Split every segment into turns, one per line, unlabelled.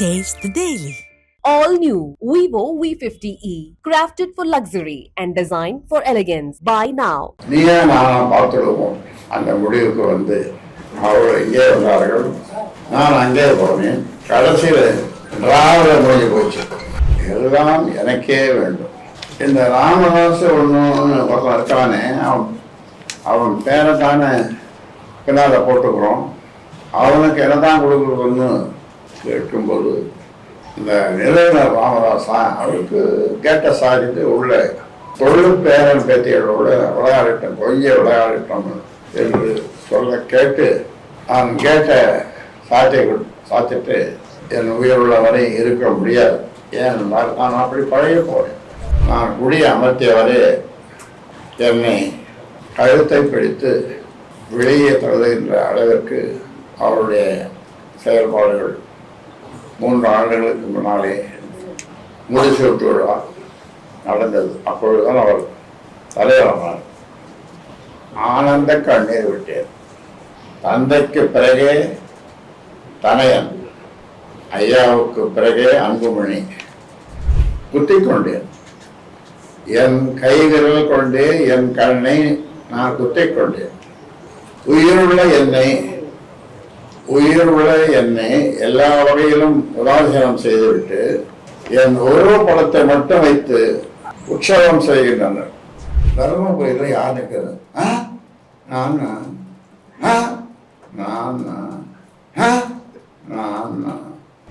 Taste the Daily.
All new Vivo V50e, crafted for luxury and designed for elegance. Buy now.
நீயே நான் பார்த்துடுவோம் அந்த முடிவுக்கு வந்து அவர்கள் இங்கே வந்தார்கள் நான் அங்கே போனேன் கடைசியில் டிராவல முடிஞ்சு போச்சு எல்லாம் எனக்கே வேண்டும் இந்த ராமதாஸ் ஒன்று ஒருத்தன் இருக்கானே அவன் அவன் பேரை தானே பின்னால் போட்டுக்கிறோம் அவனுக்கு என்ன தான் கொடுக்குறதுன்னு கேட்கும்போது இந்த நிலையில ராமதாசா அவருக்கு கேட்ட சாதித்து உள்ள தொழில் பேரன் பேத்திகளோட விளையாடிட்டோம் கொஞ்சம் விளையாடிட்டோம் என்று சொல்ல கேட்டு நான் கேட்ட சாத்திய சாத்திட்டு என் உயிருள்ள வரை இருக்க முடியாது. ஏனென்றால் நான் அப்படி பழைய போறேன் நான் குடி அமர்த்தியவரே என்னை கழுத்தை பிடித்து வெளியே தள்ளுகின்ற அளவிற்கு அவருடைய செயல்பாடுகள் மூன்று ஆண்டுகளுக்கு முன்னாலே முடிசூட்டு விழா நடந்தது. அப்பொழுதுதான் அவர் தலைவரானார் ஆனந்த கண்ணீர் விட்டேன். தந்தைக்கு பிறகே தனையன் ஐயாவுக்கு பிறகே அன்புமணி குத்திக் கொண்டேன். என் கைவிரல் கொண்டே என் கண்ணை நான் குத்திக் கொண்டேன். உயிருள்ள என்னை உயிருள்ள என்னை எல்லா வகையிலும் உதாசீனம் செய்துவிட்டு என் உருவ படத்தை மட்டும் வைத்து உற்சவம் செய்கின்றனர். தருமபுரியில் யார் நிற்கிறது? ஆ? நான்? ஆ? நான்?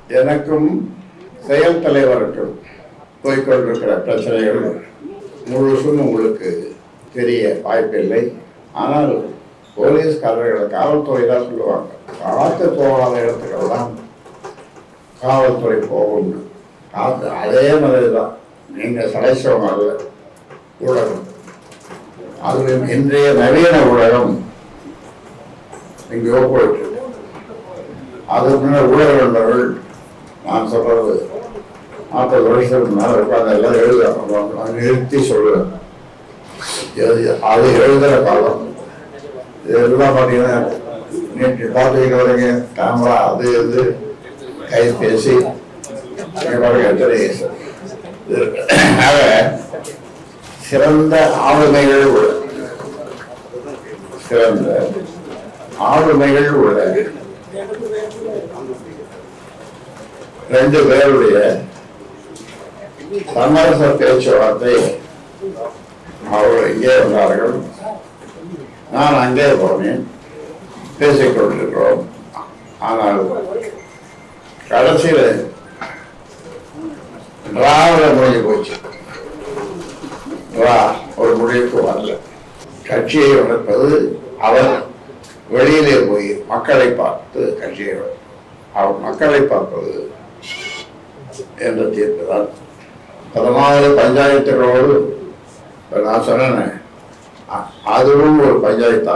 எனக்கும் செயல் தலைவருக்கும் போய்கொண்டிருக்கிற பிரச்சனைகள் முழுசும் உங்களுக்கு தெரிய வாய்ப்பில்லை. ஆனால் போலீஸ்காரர்கள் காவல்துறை தான் சொல்லுவாங்க. பார்த்து போகாத இடத்துக்கெல்லாம் காவல்துறை போகும் பார்த்து அதே மாதிரி தான் நீங்கள் சடைச்சவங்க அல்ல ஊடகம். அது இன்றைய நவீன ஊடகம் எங்கேயோ போயிட்டு இருக்கு. அதுக்கு முன்னாடி ஊடகங்கள் நான் சொல்றது நாற்பது வருஷத்துக்கு மேலே உட்காந்து எல்லாம் எழுத நிறுத்தி சொல்லுவேன். அது எழுதுகிற காலம். இதெல்லாம் பார்த்தீங்கன்னா நேற்று பார்த்துக்கிட்டு வரீங்க. கேமரா அது இது. கைபேசி ஆக சிறந்த ஆளுமைகள் உள்ள சிறந்த ஆளுமைகள் உள்ள ரெண்டு பேருடைய சமரச பேச்சுவார்த்தை அவர்கள் இங்கே வந்தார்கள். நான் அங்கே போனேன். பேசிக்கொண்டிருக்கிறோம் ஆனால் கடைசியில் டிராவில் முடிஞ்சு போச்சு. டிரா ஒரு முடிவுக்கு வரல. கட்சியை வளர்ப்பது அவர் வெளியிலே போய் மக்களை பார்த்து கட்சியை அவர் மக்களை பார்ப்பது என்ற தீர்ப்பு தான். பஞ்சாயத்துகளோடு இப்போ நான் சொன்னேன் அதுவும் ஒரு பஞ்சாயத்து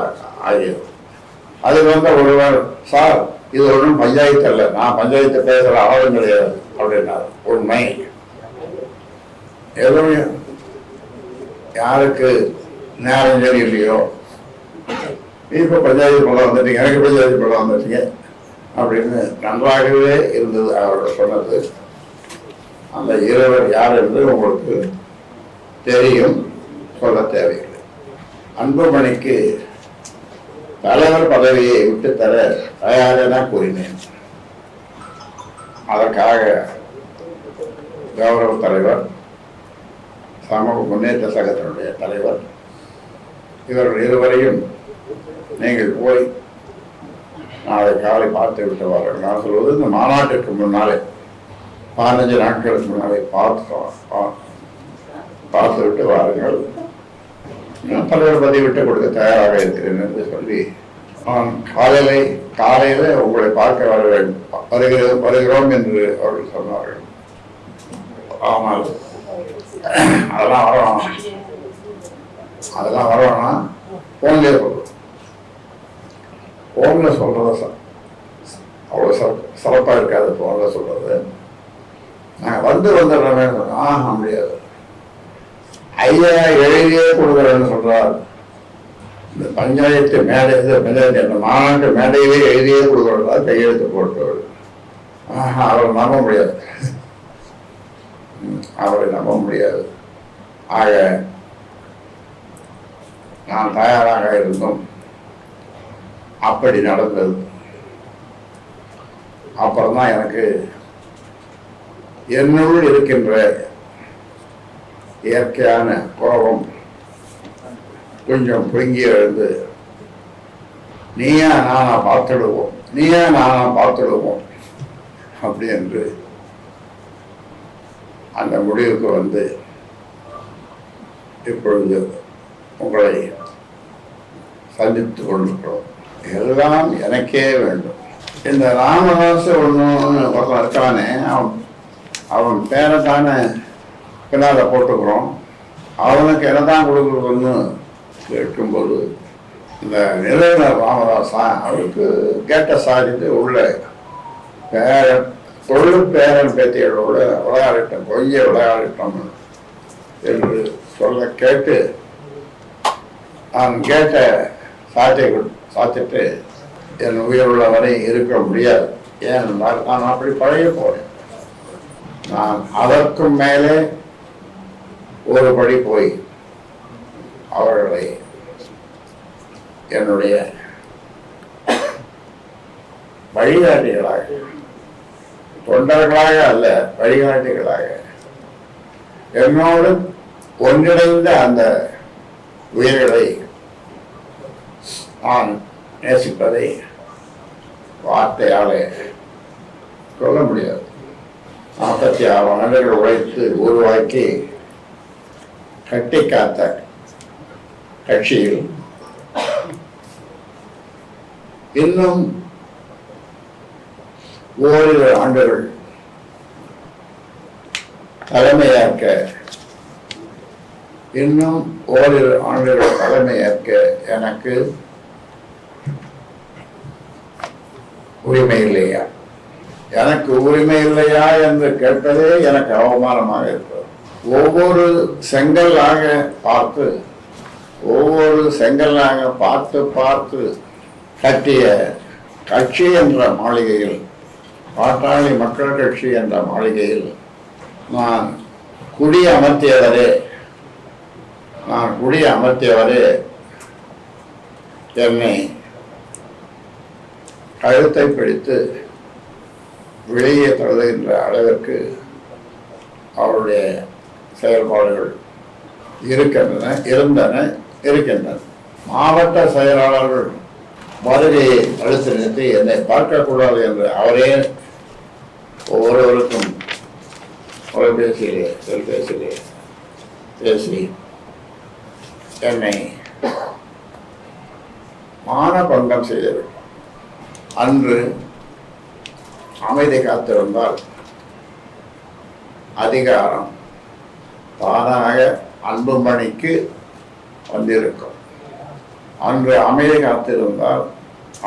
ஆகியது. அது வந்து ஒருவர் சார் இது ஒன்றும் பஞ்சாயத்து அல்ல. நான் பஞ்சாயத்து பேசுகிற ஆளும் கிடையாது அப்படின்னாரு. உண்மை. எதுவுமே யாருக்கு நேரம் சரி இல்லையோ இப்போ பஞ்சாயத்து படம் வந்துட்டீங்க எனக்கு பஞ்சாயத்து படம் வந்துட்டீங்க அப்படின்னு நன்றாகவே இருந்தது அவர் சொன்னது. அந்த இருவர் யார் என்று உங்களுக்கு தெரியும் சொல்ல தேவையில்லை. அன்புமணிக்கு தலைவர் பதவியை விட்டு தர தயார் கூறினேன். அதற்காக கௌரவ தலைவர் சமூக முன்னேற்ற சங்கத்தினுடைய தலைவர் இவர்கள் இருவரையும் நீங்கள் போய் நாளை காலை பார்த்து விட்டு வாருங்கள் நான் சொல்வது இந்த மாநாட்டிற்கு முன்னாலே பதினஞ்சு நாட்களுக்கு முன்னாலே பார்த்து பா- பார்த்து விட்டு வாருங்கள். பல்வேறு பதிவிட்டு கொடுக்க தயாராக இருக்கிறேன் என்று சொல்லி நான் காலையிலே காலையில உங்களை பார்க்க வர வேண்டும் வருகிறோம் வருகிறோம் என்று அவர்கள் சொன்னார்கள். ஆனால் அதெல்லாம் வரணும். அதெல்லாம் வரோம்னா போன்லேயே சொல்லுவோம் போன்ல சொல்றத ச- அவ்வளோ சிறப்பு சிறப்பாக இருக்காது போன்ல சொல்றது. நாங்கள் வந்து வந்துடுறோமே ஆஹா முடியாது. ஐயா எழுதியே கொடுக்குறேன்னு சொல்றார். இந்த பஞ்சாயத்து மேடை பஞ்சாயத்து மாநாட்டு மேடையிலே எழுதியே கொடுக்குறதா கையெழுத்து போட்டவர். ஆஹா, அவரை நம்ப முடியாது. அவரை நம்ப முடியாது. ஆக நான் தயாராக இருந்தோம். அப்படி நடந்தது. அப்புறம்தான் எனக்கு என்னுள் இருக்கின்ற இயற்கையான கோபம் கொஞ்சம் பொங்கி எழுந்து நீயா நானா பார்த்துடுவோம் நீயா நானா பார்த்துடுவோம் அப்படி என்று அந்த முடிவுக்கு வந்து இப்பொழுது உங்களை சந்தித்து கொண்டிருக்கிறோம். எல்லாம் எனக்கே வேண்டும். இந்த ராமதாச ஒன்று ஒருத்தன் இருக்கானே அவன் அவன் பேரை தானே பின்னால் போட்டுக்கிறோம். அவனுக்கு என்ன தான் கொடுக்குறதுன்னு கேட்கும்போது இந்த நிலையினர் ராமதாசா அவருக்கு கேட்ட சாதித்து உள்ள பேரன் தொழில் பேரன் பேத்திகளோட விளையாடிட்டோம் கொய்ய விளையாடிட்டோம் என்று சொல்ல கேட்டு நான் கேட்ட சாட்டை சாத்திட்டு என் உயிருள்ள வரை இருக்க முடியாது. ஏனென்றால் நான் அப்படி பழைய போறேன். நான் அதற்கும் மேலே ஒரு படி போய் அவர்களை என்னுடைய வழிகாட்டிகளாக தொண்டர்களாக அல்ல வழிகாட்டிகளாக என்னோடு ஒன்றிணைந்த அந்த உயிர்களை நான் நேசிப்பதை வார்த்தையாலே சொல்ல முடியாது. நாற்பத்தி ஆறு ஆண்டுகள் உழைத்து உருவாக்கி கட்டி காத்த கட்சியில் இன்னும் ஓரிரு ஆண்டுகள் தலைமையாக்க இன்னும் ஓரிரு ஆண்டுகள் தலைமையாக்க எனக்கு உரிமை இல்லையா? எனக்கு உரிமை இல்லையா என்று கேட்பதே எனக்கு அவமானமாக இருக்கிறது. ஒவ்வொரு செங்கல்லாக பார்த்து ஒவ்வொரு செங்கல்லாக பார்த்து பார்த்து கட்டிய கட்சி என்ற மாளிகையில் பாட்டாளி மக்கள் கட்சி என்ற மாளிகையில் நான் குடி அமர்த்தியவரே நான் குடி அமர்த்தியவரே என்னை கழுத்தை பிடித்து வெளியே தழுகின்ற அளவிற்கு அவருடைய செயல்பாடுகள் இருக்கின்றன இருந்தன இருக்கின்றன. மாவட்ட செயலாளர்கள் வருகையை தடுத்து நிறுத்தி என்னை பார்க்கக்கூடாது என்று அவரே ஒவ்வொருவருக்கும் தொலைபேசியிலே தொலைபேசியிலே பேசி என்னை மானபங்கம் செய்தவர்கள் அன்று அமைதி காத்திருந்தால் அதிகாரம் தானாக அன்புமணிக்கு வந்திருக்கும். அன்று அமைதி காத்திருந்தால்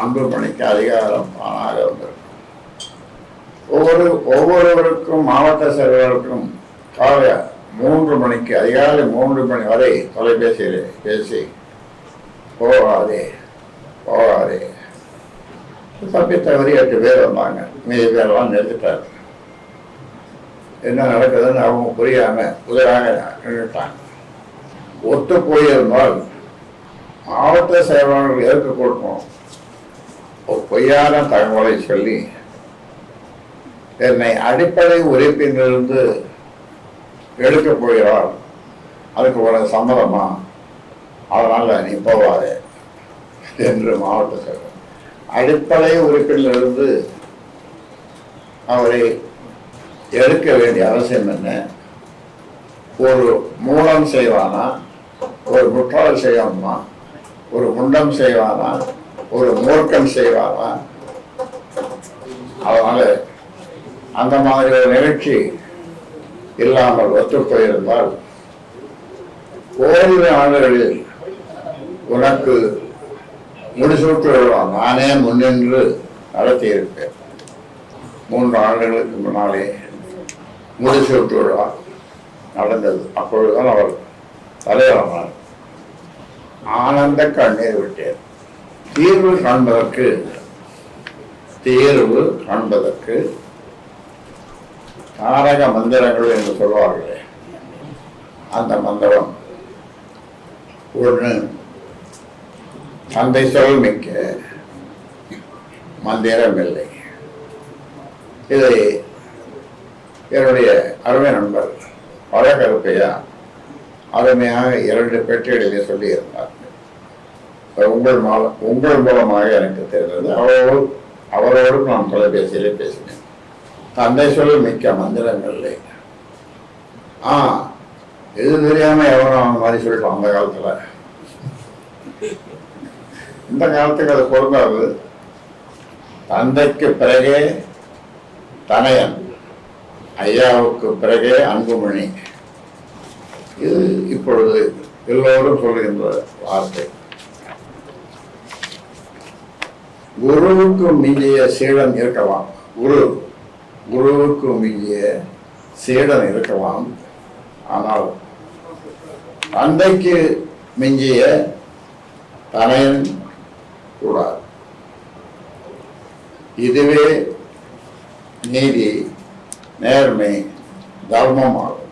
அன்புமணிக்கு அதிகாரம் தானாக வந்திருக்கும். ஒவ்வொரு ஒவ்வொருவருக்கும் மாவட்ட செயலர்களுக்கும் காலை மூன்று மணிக்கு அதிகாலை மூன்று மணி வரை தொலைபேசியில் பேசி போகாதே போகாதே. தப்பி தவறி எட்டு பேர் வந்தாங்க. மீதி பேரெல்லாம் நிறுத்திட்டார் என்ன நடக்குதுன்னு அவங்க புரியாம புதிராக நின்றுட்டாங்க ஒத்து போயிருந்தால் மாவட்ட செயலாளர்கள் ஏற்க கொடுக்கணும் ஒரு பொய்யான தகவலை சொல்லி என்னை அடிப்படை உறுப்பிலிருந்து எடுக்க போகிறார். அதுக்கு ஒரு சம்மதமா? அதனால் நீ போவாதே என்று மாவட்ட செயலர் அடிப்படை உறுப்பிலிருந்து அவரை எடுக்க வேண்டிய அவசியம் என்ன? ஒரு மூலம் செய்வானா? ஒரு முற்றாள் செய்வானா? ஒரு முண்டம் செய்வானா? ஒரு மூர்க்கம் செய்வானா? அதனால அந்த மாதிரி ஒரு நிகழ்ச்சி இல்லாமல் ஒத்து போயிருந்தால் ஓரிரு ஆண்டுகளில் உனக்கு முடிசூட்டு விழா நானே முன்னின்று நடத்தியிருப்பேன். மூன்று ஆண்டுகளுக்கு முன்னாலே முடிசூட்டு விழா நடந்தது. அப்பொழுதுதான் அவர் தலைவரானார் ஆனந்த கண்ணீர் விட்டேன். தீர்வு காண்பதற்கு தேர்வு காண்பதற்கு தாரக மந்திரங்கள் என்று சொல்வார்களே. அந்த மந்திரம் ஒன்று தந்தை சொல் மிக்க மந்திரம் இல்லை. இதை என்னுடைய அருமை நண்பர் அழகருப்பையா அருமையாக இரண்டு பெட்டிகளிலே சொல்லியிருந்தார். உங்கள் மூலம் உங்கள் மூலமாக எனக்கு தெரிந்தது. அவரோடு அவரோடும் நான் தொலைபேசியிலே பேசினேன். தந்தை சொல்லி மிக்க மந்திரங்களிலே. ஆ இது தெரியாம எவனும் அந்த மாதிரி சொல்லிட்டான் அந்த காலத்துல. இந்த காலத்துக்கு அது பொருந்தாது. தந்தைக்கு பிறகே தனையன் ஐயாவுக்கு பிறகே அன்புமணி. இது இப்பொழுது எல்லோரும் சொல்கின்ற வார்த்தை. குருவுக்கு மிஞ்சிய சீடன் இருக்கலாம். குரு குருவுக்கு மிஞ்சிய சீடன் இருக்கலாம். ஆனால் தந்தைக்கு மிஞ்சிய தனையன் கூடாது. இதுவே நீதி. நேர்மை தர்மமாகும்.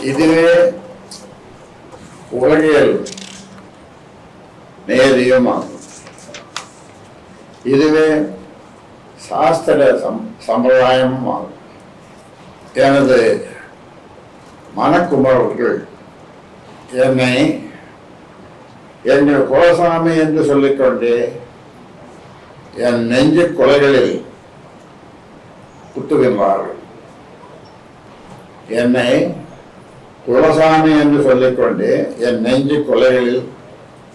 இதுவே உலகியல் நேரியமாகும் ஆகும் இதுவே சாஸ்திர சம் சம்பிரதாயமும் ஆகும் எனது மனக்குமரவர்கள் என்னை எங்கள் குலசாமி என்று சொல்லிக்கொண்டு என் நெஞ்சு குலைகளில் குத்துகின்றார்கள் என்னை குலசாமி என்று சொல்லிக்கொண்டு என் நெஞ்சு கொலைகளில்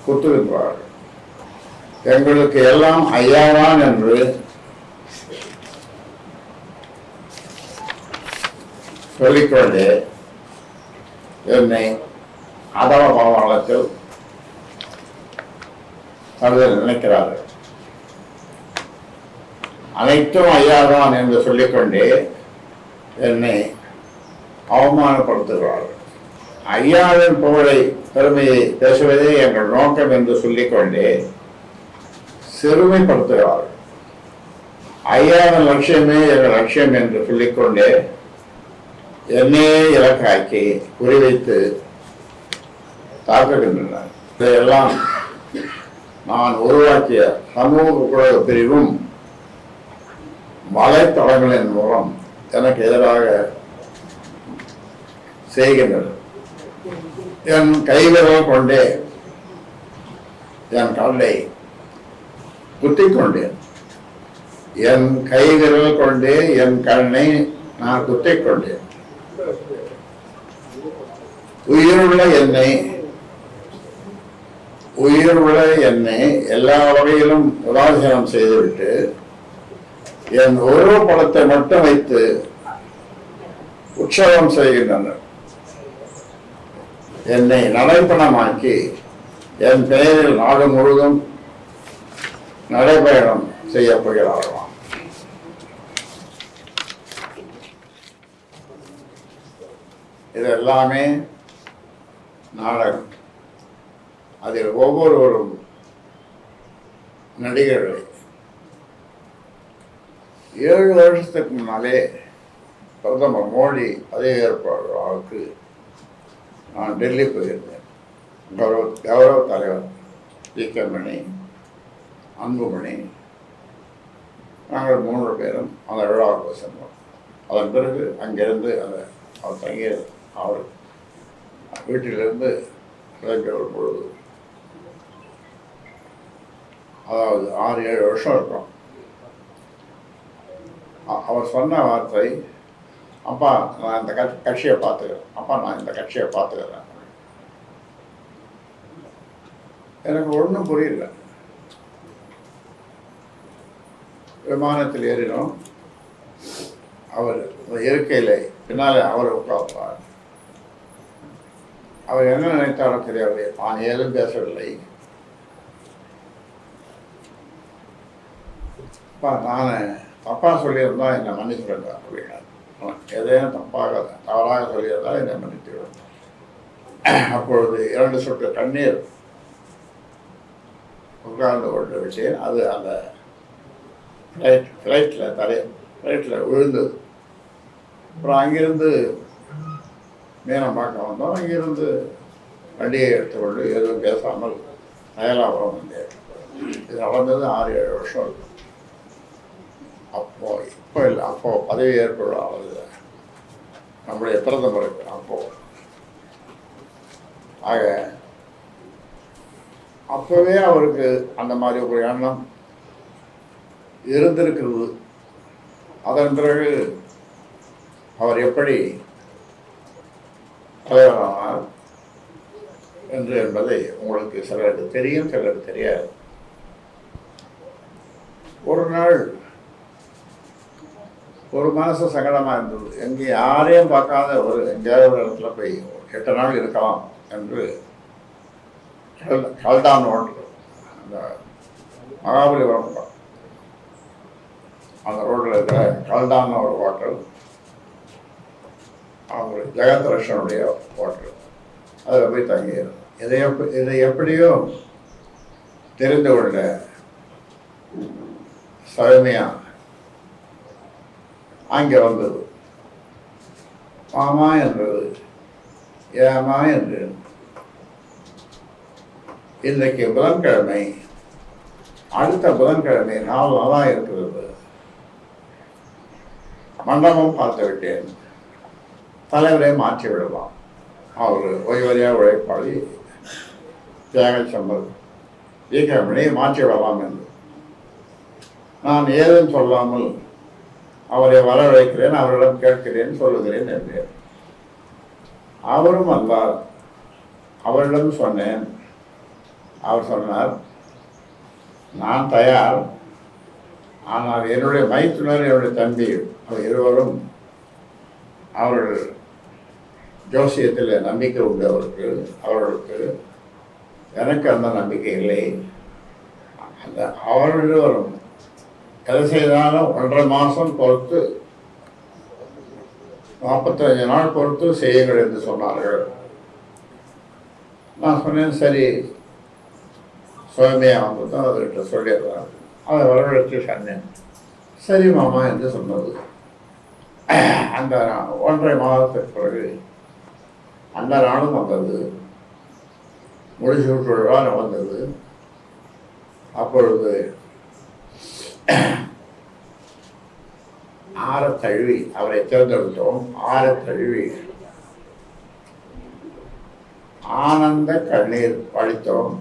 குத்துகின்றார்கள். எங்களுக்கு எல்லாம் ஐயாவான் என்று சொல்லிக்கொண்டு என்னை அதவ பாவனத்தில் அவர்கள் நினைக்கிறார்கள். அனைத்தும் ஐயாதான் என்று சொல்லிக்கொண்டே என்னை அவமானப்படுத்துகிறார்கள். ஐயாவின் புகழை பெருமையை பேசுவதே எங்கள் நோக்கம் என்று சொல்லிக்கொண்டே சிறுமைப்படுத்துகிறார்கள் ஐயாவின் லட்சியமே எங்கள் லட்சியம் என்று சொல்லிக்கொண்டே என்னையே இலக்காக்கி குறிவைத்து தாக்குகின்றனர். இதையெல்லாம் நான் உருவாக்கிய சமூக பிரிவும் வலைத்தளங்களின் மூலம் எனக்கு எதிராக செய்கின்றது என் கைவிரல் கொண்டே என் கல்லை குத்திக் கொண்டேன். என் கைவிரல் கொண்டே என் கண்ணை நான் குத்திக் கொண்டேன். உயிருள்ள என்னை உயிருள்ள என்னை எல்லா வகையிலும் உதாசீனம் செய்துவிட்டு என் ஒரு படத்தை மட்டும் வைத்து உற்சவம் செய்கின்றனர். என்னை நடைப்பணமாக்கி என் பெயரில் நாடு முழுதும் நடைபயணம் செய்யப்படுகிறார்களாம். இது எல்லாமே நாடகம். அதில் ஒவ்வொருவரும் நடிகர்கள் ஏழு வருஷத்துக்கு முன்னாலே பிரதமர் மோடி பதவியேற்பாளருக்கு நான் டெல்லி போயிருந்தேன். கௌரவ கௌரவ தலைவர் ஜிகமணி அன்புமணி நாங்கள் மூன்று பேரும் அந்த விழாவுக்கு சென்றோம். அதன் பிறகு அங்கிருந்து அந்த அவர் தங்கிய அவர் வீட்டிலிருந்து கிளம்பி பொழுது அதாவது ஆறு ஏழு வருஷம் இருக்கும். அவர் சொன்ன வார்த்தை அப்பா நான் இந்த கட்சி கட்சியை பார்த்துக்கிறேன். அப்பா நான் இந்த கட்சியை பார்த்துக்கிறேன். எனக்கு ஒன்றும் புரியல. விமானத்தில் ஏறினோம். அவர் அந்த இருக்கையில் பின்னாலே அவர் உட்கார்ப்பார். அவர் என்ன நினைத்தாரோ தெரியவில்லை நான் ஏதும் பேசவில்லை. அப்பா நான் தப்பாக சொல்லியிருந்தா என்னை மன்னிச்சுடுங்க அப்படின்னார் எதையும் தப்பாக தவறாக சொல்லியிருந்தால் என்னை மன்னித்துவிடும் அப்பொழுது இரண்டு சொட்டு தண்ணீர் உட்கார்ந்து கொண்டு விஷயம் அது அந்த ஃப்ளைட் ஃப்ளைட்டில் தலை ஃப்ளைட்டில் விழுந்தது அப்புறம் அங்கிருந்து மீனம் பார்க்க வந்தோம். அங்கிருந்து வண்டியை எடுத்துக்கொண்டு எதுவும் பேசாமல் அயலாபுரம் வந்தேன். இது நடந்தது ஆறு ஏழு வருஷம். இருக்கும் அப்போ இப்போ இல்லை அப்போ பதவி ஏற்பட ஆகுது நம்முடைய பிரதமருக்கு அப்போ. ஆக அப்போவே அவருக்கு அந்த மாதிரி ஒரு எண்ணம் இருந்திருக்கிறது. அதன் பிறகு அவர் எப்படி தலைவரானார் என்று என்பதை உங்களுக்கு சிலருக்கு தெரியும் சிலருக்கு தெரியாது. ஒரு நாள் ஒரு மனசு சங்கடமாக இருந்தது. எங்கே யாரையும் பார்க்காத ஒரு எங்கேயாவது ஒரு இடத்துல போய் எட்டு நாள் இருக்கலாம் என்று கல் ரோடு அந்த மகாபலிபுரம் அந்த ரோட்டில் இருக்கிற கல்தான் ஒரு ஹோட்டல். அவர் ஜெகத்ரஷனுடைய ஹோட்டல். அதில் போய் தங்கியிருந்தோம். இதை எப்ப இதை எப்படியோ தெரிந்து கொண்ட சௌமியா அங்கே வந்தது மாமா என்றது. ஏமா என்று இன்றைக்கு புதன்கிழமை. அடுத்த புதன்கிழமை நாள் நல்லா இருக்கிறது. மண்டபம் பார்த்து விட்டேன் தலைவரை மாற்றி விடலாம் அவர் ஓய்வறியாக உழைப்பாளி. தியாக சம்பல். மாற்றி விடலாம் என்று. நான் ஏதும் சொல்லாமல் அவரை வரவழைக்கிறேன் அவரிடம் கேட்கிறேன் சொல்லுகிறேன் என்றேன் அவரும் வந்தார் அவரிடம் சொன்னேன். அவர் சொன்னார் நான் தயார். ஆனால் என்னுடைய மைத்துனர் என்னுடைய தம்பி அவர் இருவரும் அவர்கள் ஜோசியத்தில் நம்பிக்கை உண்டு அவருக்கு அவர்களுக்கு எனக்கு அந்த நம்பிக்கை இல்லை. அந்த அவர்கள் இருவரும் எதை ஒன்றரை மாதம் பொறுத்து நாற்பத்தஞ்சு நாள் பொறுத்து செய்யுங்கள் என்று சொன்னார்கள். நான் சொன்னேன் சரி சுவாமியா வந்து தான் அவர்கிட்ட சொல்லிடுறார் அதை வரவழைத்து சொன்னேன். சரி மாமா என்று சொன்னது. அந்த ஒன்றரை மாதத்துக்கு பிறகு அந்த நாளும் வந்தது. முடிச்சு விட்டுழா வந்தது அப்பொழுது ஆற தழுவி அவரை தேர்ந்தெடுத்தோம். ஆற தழுவி ஆனந்த கண்ணீர் வழித்தோம்.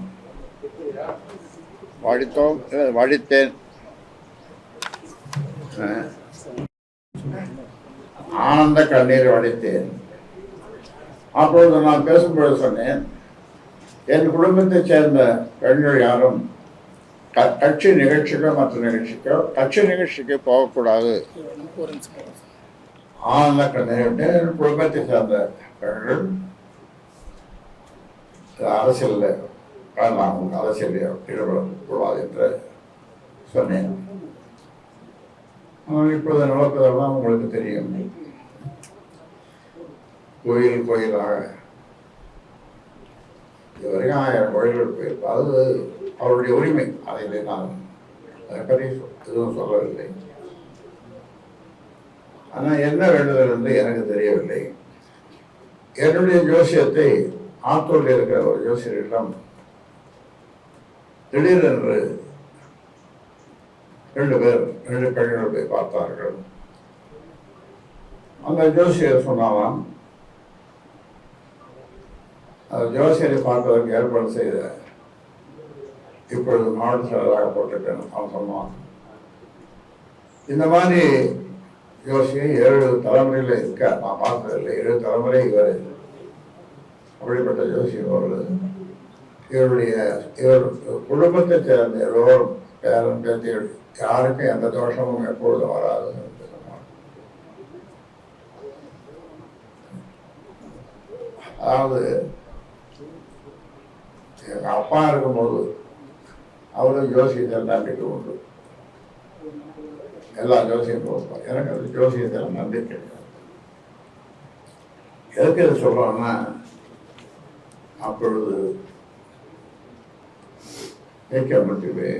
வழித்தோம் வழித்தேன். ஆனந்த கண்ணீர் வடித்தேன் அப்பொழுது நான் பேசும்பொழுது சொன்னேன் என் குடும்பத்தைச் சேர்ந்த பெண்கள் யாரும் க- கட்சி நிகழ்ச்சிக்கோ மற்ற நிகழ்ச்சிக்கோ கட்சி நிகழ்ச்சிக்கு போகக்கூடாது. ஆனந்த கண்ணீர் குடும்பத்தை சேர்ந்த பெண்கள் அரசியலில் வேண்டாம் அரசியலில் ஈடுபடக்கூடாது என்று சொன்னேன். ஆனால் இப்பொழுது நடப்பதெல்லாம் உங்களுக்கு தெரியும். கோயில் கோயிலாக இதுவரைக்கும் ஆயிரம் கோயில்கள் போயிருப்போம் அது அவருடைய உரிமை. அதை நான் அதை பற்றி எதுவும் சொல்லவில்லை. ஆனால் என்ன வேண்டுதல் என்று எனக்கு தெரியவில்லை. என்னுடைய ஜோசியத்தை ஆத்தூரில் இருக்கிற ஒரு ஜோசியரிடம் திடீரென்று ரெண்டு பேர் ரெண்டு பெண்கள் போய் பார்த்தார்கள். அந்த ஜோசியர் சொன்னாலாம் ஜோசியரை பார்ப்பதற்கு ஏற்பாடு செய்த இப்பொழுது மாவட்ட செயலராக போட்டிருக்கேன் அவன் சொன்னான். இந்த மாதிரி ஜோசியம் ஏழு தலைமுறையில் இருக்க நான் பார்த்ததில்லை ஏழு தலைமுறை இவர். அப்படிப்பட்ட ஜோசியம் அவர்கள் இவருடைய இவர் குடும்பத்தை சேர்ந்த எல்லோரும் பேரன் பேத்திகள் யாருக்கும் எந்த தோஷமும் எப்பொழுதும் வராது அதாவது எங்கள் அப்பா இருக்கும்போது அவரும் ஜோசியத்தில் நம்பிக்கை உண்டு எல்லா ஜோசியம் போவார் எனக்கு அது ஜோசியத்தில் நம்பிக்கை எதுக்கு இதை சொல்கிறோன்னா அப்பொழுது ஏகே மட்டுமே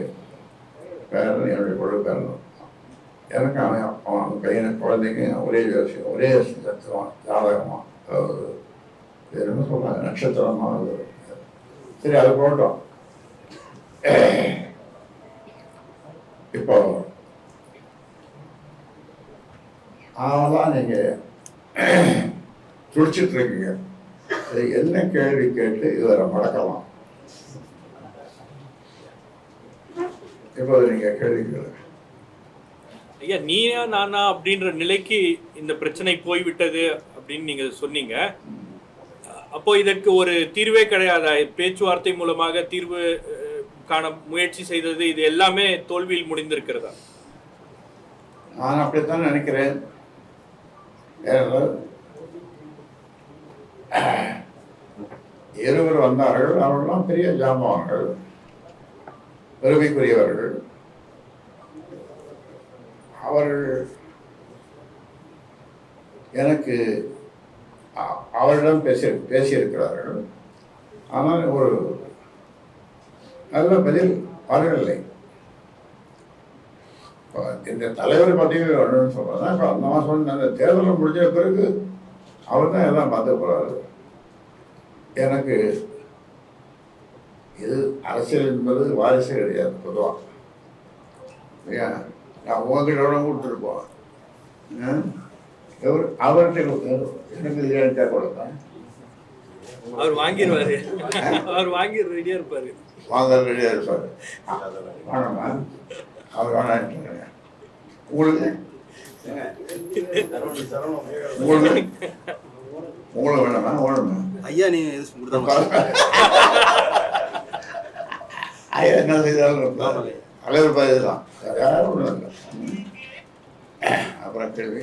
பேரன் என்னுடைய குழு பேரன் எனக்கு அவன் அவன் பையனை குழந்தைங்க ஒரே விஷயம் ஒரே தத்துவம் ஜாதகமா அதாவது என்ன சொல்கிறாங்க நட்சத்திரமா சரி அது போட்டோம். இப்போ அதெல்லாம் நீங்க துடிச்சிட்டு இருக்கீங்க. என்ன கேள்வி கேட்டு இதில் மடக்கலாம். இப்போ நீங்க கேள்வி கேளுங்க.
ஐயா நீயா நானா அப்படின்ற நிலைக்கு இந்த பிரச்சனை போய்விட்டது அப்படின்னு நீங்க சொன்னீங்க. அப்போ இதற்கு ஒரு தீர்வே கிடையாதா? பேச்சுவார்த்தை மூலமாக தீர்வு காண முயற்சி செய்தது இது எல்லாமே தோல்வியில் முடிந்திருக்கிறதா?
நான் அப்படித்தான் நினைக்கிறேன். இருவர் வந்தார்கள் அவர்கள்லாம் பெரிய ஜாமான்கள் பெருமைக்குரியவர்கள். அவர்கள் எனக்கு அவரிடம் பேசி பேசியிருக்கிறார்கள். ஆனால் ஒரு நல்ல பதில் வரவில்லை. இந்த தலைவர் பதவி வரணும்னு சொல்றேன் இப்போ நான் சொன்ன அந்த தேர்தலில் முடிஞ்ச பிறகு அவர் தான் எல்லாம் பார்த்து போகிறாரு எனக்கு இது அரசியல் என்பது வாரிசு கிடையாது பொதுவாக ஏன்? நான் உங்ககிட்ட கொடுத்துட்டு அவர்கிட்ட கொடுத்தாரு. எனக்கு கொடுத்தேன்
அவர் வாங்கிடுவாரு அவர் வாங்கி ரெடியா இருப்பாரு.
வாங்க ரெடியாக இருப்பார். வாங்கம்மா அவர் வேணான்ட்டு உங்களுக்கு? உங்களுக்கு? உங்களுக்கு வேணாமா வேணுமா
ஐயா கொடுத்தா
ஐயா என்ன செய்தாலும். தலைவர் பதவி தான் அப்புறம் கேள்வி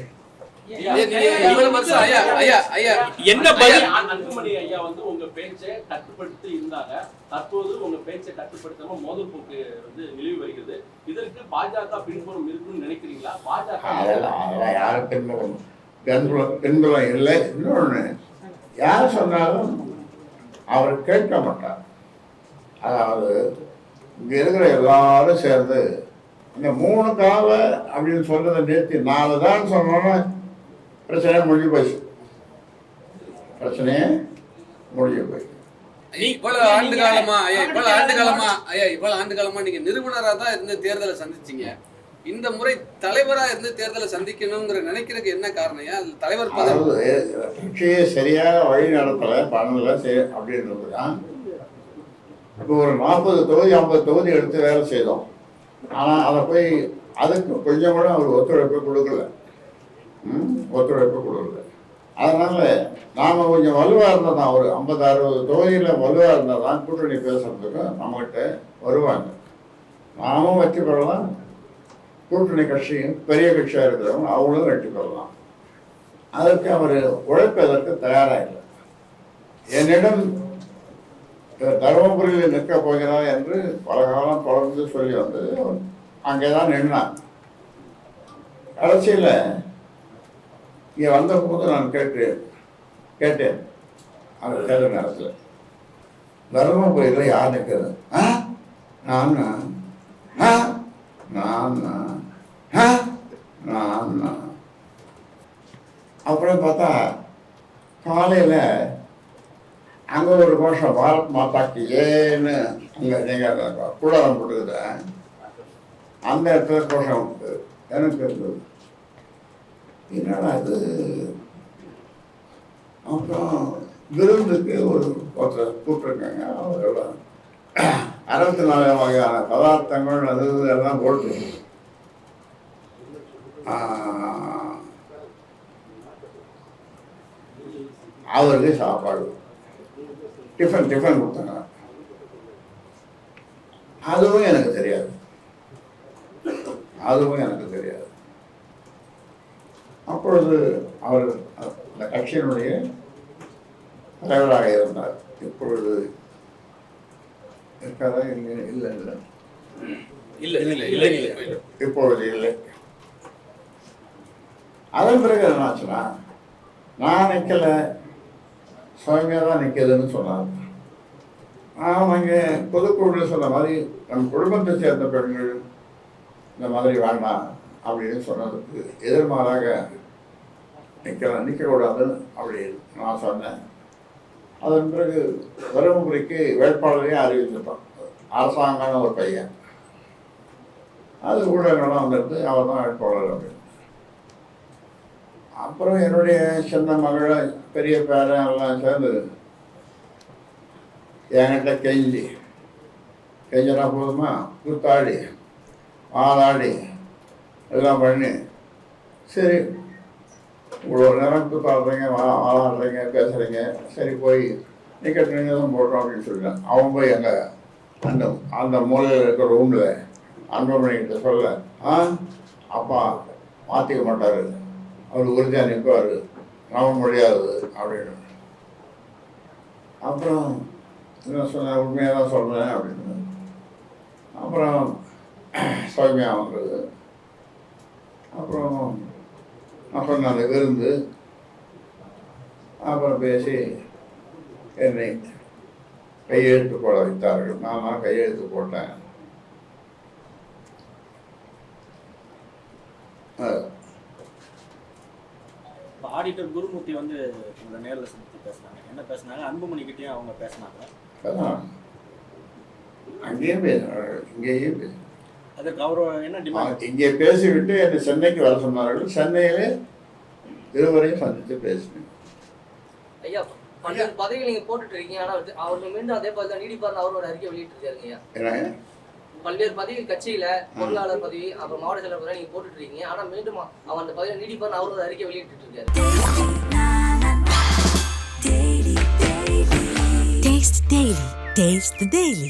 என்ன பதில்?
ஐயா, அன்புமணி ஐயா வந்து உங்க பேச்சை கட்டுப்படுத்தி இருந்தாங்க. தற்போது உங்க பேச்சை கட்டுப்படுத்தாம மோதல் போக்கு வந்து நிலவி வருகிறது. இதற்கு பாஜக பின்புறம் இருக்குன்னு நினைக்கிறீங்களா? பாஜக
யாரும் பின்புலம் பின்புலம் இல்லை. இன்னொன்று யார் சொன்னாலும் அவர் கேட்க மாட்டார். அதாவது இங்கே இருக்கிற எல்லாரும் சேர்ந்து இந்த மூணு கால அப்படின்னு சொல்றதை நிறுத்தி நாலு தான் சொன்னோன்னா பிரச்சனை முடிஞ்சு போச்சு. பிரச்சனையே முடிஞ்சு போச்சு.
இவ்வளவு ஆண்டு காலமா ஐயா இவ்வளவு ஆண்டு காலமா ஐயா இவ்வளவு ஆண்டு காலமா நீங்க நிறுவனரா தான் இருந்து தேர்தலை சந்திச்சீங்க. இந்த முறை தலைவரா இருந்து தேர்தலை சந்திக்கணுங்கிற நினைக்கிறதுக்கு என்ன காரணம்? அதுல தலைவர்
அதாவது கட்சியை சரியாக வழி நடத்தலை பண்ணல அப்படின்றது தான். இப்போ ஒரு நாற்பது தொகுதி ஐம்பது தொகுதி எடுத்து வேலை செய்தோம். ஆனால் அதை போய் அதுக்கு கொஞ்சம் கூட அவர் ஒத்துழைப்பு கொடுக்கல. ஒத்துழைப்பு கொடுக்கல அதனால நாம கொஞ்சம் வலுவாக இருந்தால் தான் ஒரு ஐம்பது அறுபது தொகுதியில் வலுவாக இருந்தால் தான் கூட்டணி பேசுறதுக்கு நம்மகிட்ட வருவாங்க. நாமும் வெற்றி பெறலாம். கூட்டணி கட்சியும் பெரிய கட்சியாக இருக்கிறவங்க அவங்களும் வெற்றி பெறலாம். அதற்கு அவர் உழைப்பதற்கு தயாராக இல்லை. என்னிடம் தருமபுரியில் நிற்க போகிறார் என்று பல காலம் தொடர்ந்து சொல்லி வந்தது அங்கே தான் நின்றான் கடைசியில் இங்கே வந்தபோது நான் கேட்டேன் கேட்டேன். அந்த தேர்தல் நேரத்தில். தருமபுரியில் யார் நிற்கிறது? ஆ? நான் ஆ? நான் ஆ? நான் அப்புறம் பார்த்தா காலையில் அங்கே ஒரு கோஷம் பாரத் மாதாக்கு ஏன்னு அங்கே நீங்கள் கூடாரம் போட்டுக்கிறேன் அந்த இடத்துல கோஷம் எனக்கு இருந்தது என்னடா இது? அப்புறம் விருந்துக்கு ஒரு ஒருத்தர் கூப்பிட்டுருக்காங்க. அவரோட அறுபத்தி நாலு வகையான பதார்த்தங்கள் அது எல்லாம் போட்டு. அவருக்கு சாப்பாடு. டிஃபன் டிஃபன் கொடுத்தாங்க. அதுவும் எனக்கு தெரியாது. அதுவும் எனக்கு தெரியாது. அப்பொழுது அவர் அந்த கட்சியினுடைய தலைவராக இருந்தார். இப்பொழுது இருக்காரா? இல்லை இல்லை இல்லை
இல்ல
இல்ல,
இல்ல.
இப்பொழுது இல்லை. அதன் பிறகு என்னாச்சுன்னா நான் நிற்கல சுவாமியாக தான் நிற்கிதுன்னு சொன்னார். நான் அங்கே பொதுக்குழுவில் சொன்ன மாதிரி நம் குடும்பத்தை சேர்ந்த பெண்கள் இந்த மாதிரி வேண்டாம் அப்படின்னு சொன்னதுக்கு எதிர்மாறாக நிற்க நிற்கக்கூடாதுன்னு அப்படி நான் சொன்னேன் அதன் பிறகு தருமபுரிக்கு வேட்பாளரையும் அறிவிச்சிட்டான் அரசாங்கம் ஒரு பையன். அது ஊடகங்கள்லாம் வந்துட்டு அவர் தான் வேட்பாளர் அப்படின்னு. அப்புறம் என்னுடைய சின்ன மகள் பெரிய பேரன் எல்லாம் சேர்ந்து என்கிட்ட கெஞ்சி கெஞ்சினா போதுமா? கூத்தாடி ஆளாடி எல்லாம் பண்ணி சரி இவ்வளோ நேரம் கூத்தாடுறீங்க பார்க்குறீங்க ஆளாடுறீங்க பேசுகிறீங்க சரி போய் நீ நீங்கள் தான் போடுறோம் அப்படின்னு சொல்லிட்டேன். அவன் போய் அங்கே அந்த அந்த மூலையில் இருக்கிற ரூமில் அன்பமணிக்கிட்ட சொல்ல ஆ அப்பா மாற்றிக்க மாட்டார். அவர் உறுதியாக நிற்பார். நம்ப முடியாது அப்படின்னு. அப்புறம் என்ன சொன்னேன் உண்மையாக தான் சொல்கிறேன் அப்படின்னு. அப்புறம் சௌமியா வந்தது. அப்புறம் நான் சொன்ன அந்த விருந்து அப்புறம் பேசி என்னை கையெழுத்து போட வைத்தார்கள். நான் கையெழுத்து போட்டேன்.
ஆடிட்டர் குருமூர்த்தி வந்து உங்களை நேரில் சந்தித்து பேசுனாங்க. என்ன பேசுனாங்க? அன்புமணி கிட்டேயும் அவங்க பேசுனாங்க
அங்கேயும் பேசினார்கள். இங்கேயும் பேசினார்கள்.
அதற்கு அவர் என்ன டிமாண்ட்
இங்கே பேசிவிட்டு என்னை சென்னைக்கு வர சொன்னார்கள். சென்னையிலே இருவரையும் சந்தித்து பேசினேன்.
ஐயா பல்வேறு பதவிகள் நீங்க போட்டுட்டு இருக்கீங்க. ஆனா வந்து அவர்கள் மீண்டும் அதே பதவி தான் நீடிப்பார்னு அவரோட அறிக்கை வெளியிட்டிருக்காருங்க ஐயா.
ஏன்னா
பல்வேறு பதவி கட்சியில பொருளாளர் பதவி அப்புறம் மாவட்ட செயலர் பதவி நீங்க போட்டுட்டு இருக்கீங்க. ஆனா மீண்டும் அவன் அந்த பதவியை நீடிப்பார்னு அவரோட அறிக்கை வெளியிட்டு இருக்காரு
Taste Daily. Taste the Daily.